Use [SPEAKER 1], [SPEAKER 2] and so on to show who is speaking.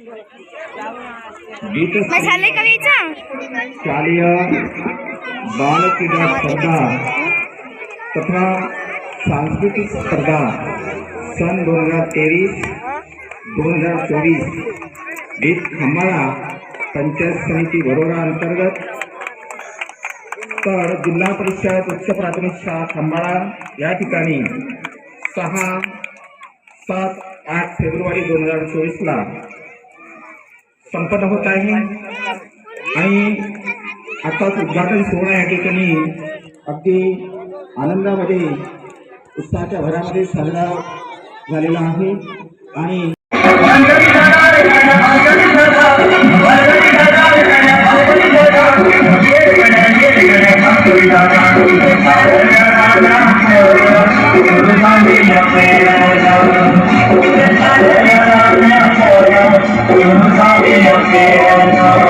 [SPEAKER 1] गीत
[SPEAKER 2] मसाले कवीचा?
[SPEAKER 1] शालेय बाल क्रीडा स्पर्धा तथा सांस्कृतिक स्पर्धा सन दोन हजार तेवीस दोन हजार चोवीस. गीत खंबाळा पंचायत समिती बरोरा अंतर्गत. तर जिल्हा परिषद उच्च प्राथमिक शाळा खंबाळा या ठिकाणी सहा सात आठ फेब्रुवारी दोन हजार चोवीसला संपन्न होत आहे आणि आताच उद्घाटन सोहळा या ठिकाणी अगदी आनंदामध्ये, उत्साहाच्या भरामध्ये साजरा झालेला आहे आणि
[SPEAKER 3] Yeah.